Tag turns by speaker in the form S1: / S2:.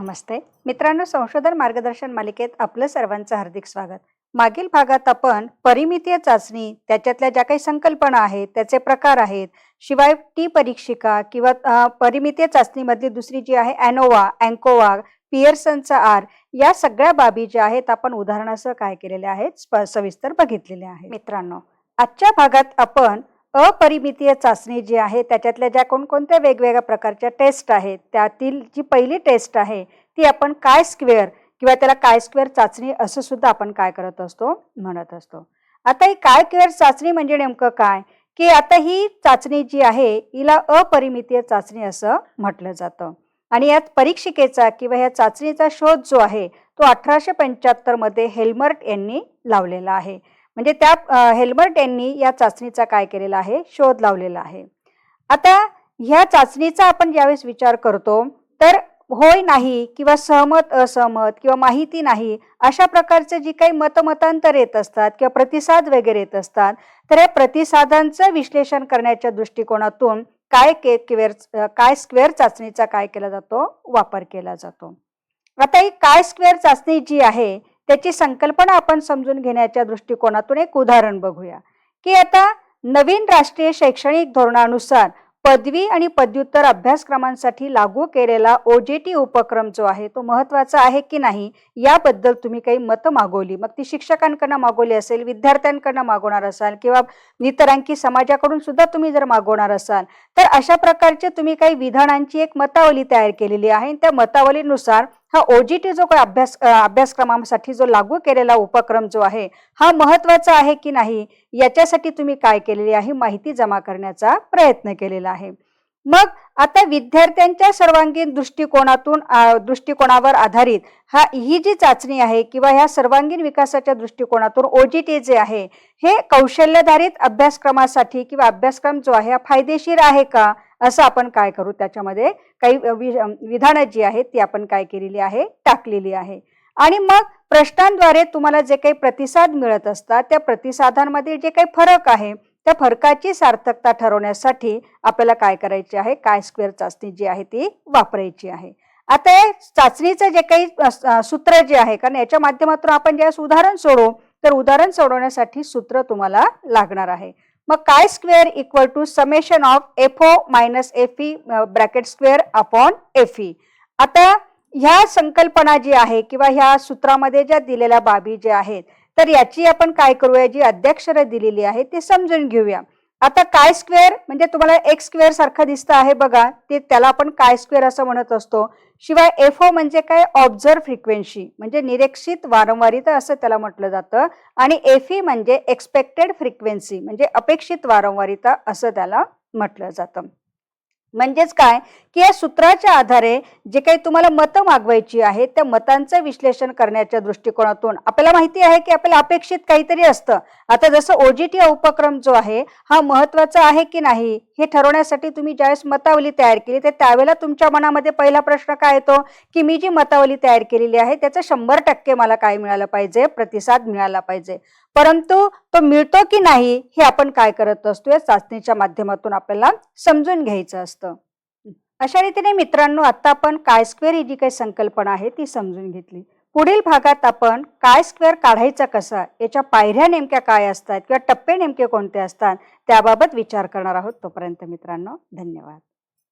S1: नमस्ते. मित्रांनो संशोधन मार्गदर्शन मालिकेत आपलं सर्वांचं हार्दिक स्वागत. मागील भागात आपण परिमितीय चाचणी त्याच्यातल्या ज्या काही संकल्पना आहेत त्याचे प्रकार आहेत शिवाय टी परीक्षिका किंवा परिमितीय चाचणीमधली दुसरी जी आहे अॅनोवा अँकोवा पियर्सनचा आर या सगळ्या बाबी ज्या आहेत आपण उदाहरणासह काय केलेल्या आहेत स्प- सविस्तर बघितलेल्या आहेत. मित्रांनो आजच्या भागात आपण अपरिमितीय चाचणी जी आहे त्याच्यातल्या ज्या कोणकोणत्या वेगवेगळ्या प्रकारच्या टेस्ट आहेत त्यातील जी पहिली टेस्ट आहे ती आपण काय स्क्वेअर किंवा त्याला काय स्क्वेअर चाचणी असं सुद्धा आपण काय करत असतो म्हणत असतो. आता ही काय स्क्वेअर चाचणी म्हणजे नेमकं काय? की आता ही चाचणी जी आहे हिला अपरिमितीय चाचणी असं म्हटलं जातं. आणि यात परीक्षिकेचा किंवा या चाचणीचा शोध जो आहे तो अठराशे पंच्याहत्तरमध्ये हेल्मर्ट यांनी लावलेला आहे. म्हणजे त्या हेल्बर्ट यांनी या चाचणीचा काय केलेला आहे शोध लावलेला आहे. आता ह्या चाचणीचा आपण ज्यावेळेस विचार करतो तर होय नाही किंवा सहमत असहमत किंवा माहिती नाही अशा प्रकारचे जी काही मतमतांतर येत असतात किंवा प्रतिसाद वगैरे येत असतात तर या प्रतिसादांचं विश्लेषण करण्याच्या दृष्टिकोनातून काय के क्वेअर काय स्क्वेअर चाचणीचा काय केला जातो वापर केला जातो. आता ही काय स्क्वेअर चाचणी जी आहे त्याची संकल्पना आपण समजून घेण्याच्या दृष्टिकोनातून एक उदाहरण बघूया. की आता नवीन राष्ट्रीय शैक्षणिक धोरणानुसार पदवी आणि पदव्युत्तर अभ्यासक्रमांसाठी लागू केलेला ओ जे टी उपक्रम जो आहे तो महत्त्वाचा आहे की नाही याबद्दल तुम्ही काही मतं मागवली. मग ती शिक्षकांकडनं मागवली असेल विद्यार्थ्यांकडनं मागवणार असाल किंवा इतरांकी समाजाकडून सुद्धा तुम्ही जर मागवणार असाल तर अशा प्रकारचे तुम्ही काही विधानांची एक मतावली तयार केलेली आहे. आणि त्या मतावलीनुसार हा ओजीटी जो काही अभ्यास अभ्यासक्रमासाठी जो लागू केलेला उपक्रम जो आहे हा महत्त्वाचा आहे की नाही याच्यासाठी तुम्ही काय केलेली आहे माहिती जमा करण्याचा प्रयत्न केलेला आहे. मग आता विद्यार्थ्यांच्या सर्वांगीण दृष्टिकोनातून दृष्टिकोनावर आधारित हा ही जी चाचणी आहे किंवा ह्या सर्वांगीण विकासाच्या दृष्टिकोनातून ओजीटी जे आहे हे कौशल्यधारित अभ्यासक्रमासाठी किंवा अभ्यासक्रम जो आहे हा फायदेशीर आहे का? असं आपण काय करू? त्याच्यामध्ये काही वि- विधानं जी आहेत ती आपण काय केलेली आहे? टाकलेली आहे. आणि मग प्रश्नांद्वारे तुम्हाला जे काही प्रतिसाद मिळत असतात त्या प्रतिसादांमध्ये जे काही फरक आहे त्या फरकाची सार्थकता ठरवण्यासाठी आपल्याला काय करायचे आहे? काय स्क्वेअर चाचणी जी आहे ती वापरायची आहे. आता या चाचणीचं जे काही सूत्र जे आहे कारण याच्या माध्यमातून आपण ज्यावेळेस उदाहरण सोडवू तर उदाहरण सोडवण्यासाठी सूत्र तुम्हाला लागणार आहे. मग काय square equal to summation of F O minus F E bracket square upon F E. आता ह्या संकल्पना जी आहे किंवा ह्या सूत्रामध्ये ज्या दिलेल्या बाबी ज्या आहेत तर याची आपण काय करूया जी अध्यक्षरं दिलेली आहे ते समजून घेऊया. आता काय स्क्वेअर? म्हणजे तुम्हाला एक्स स्क्वेअर सारखं दिसतं आहे बघा. ते त्याला आपण काय स्क्वेअर असं म्हणत असतो. शिवाय एफ ओ म्हणजे काय? Observe frequency. म्हणजे निरीक्षित वारंवारिता असं त्याला म्हटलं जातं. आणि एफ ई म्हणजे एक्सपेक्टेड फ्रिक्वेन्सी म्हणजे अपेक्षित वारंवारिता असं त्याला म्हटलं जातं. म्हणजेच काय? की या सूत्राच्या आधारे जे काही तुम्हाला मतं मागवायची आहेत त्या मतांचं विश्लेषण करण्याच्या दृष्टिकोनातून आपल्याला माहिती आहे की आपल्याला अपेक्षित काहीतरी असतं. आता जसं ओजीटी उपक्रम जो आहे हा महत्त्वाचा आहे की नाही हे ठरवण्यासाठी तुम्ही ज्यावेळेस मतावली तयार केली तर त्यावेळेला तुमच्या मनामध्ये पहिला प्रश्न काय येतो? की मी जी मतावली तयार केलेली आहे त्याचं शंभर टक्के मला काय मिळालं पाहिजे? प्रतिसाद मिळाला पाहिजे. परंतु तो मिळतो की नाही हे आपण काय करत असतो या चाचणीच्या माध्यमातून आपल्याला समजून घ्यायचं असतं. अशा रीतीने मित्रांनो आता आपण काय स्क्वेअर ही जी काही संकल्पना आहे ती समजून घेतली. पुढील भागात आपण काय स्क्वेअर काढायचा कसा याच्या पायऱ्या नेमक्या काय असतात किंवा टप्पे नेमके कोणते असतात त्याबाबत विचार करणार आहोत तोपर्यंत मित्रांनो धन्यवाद.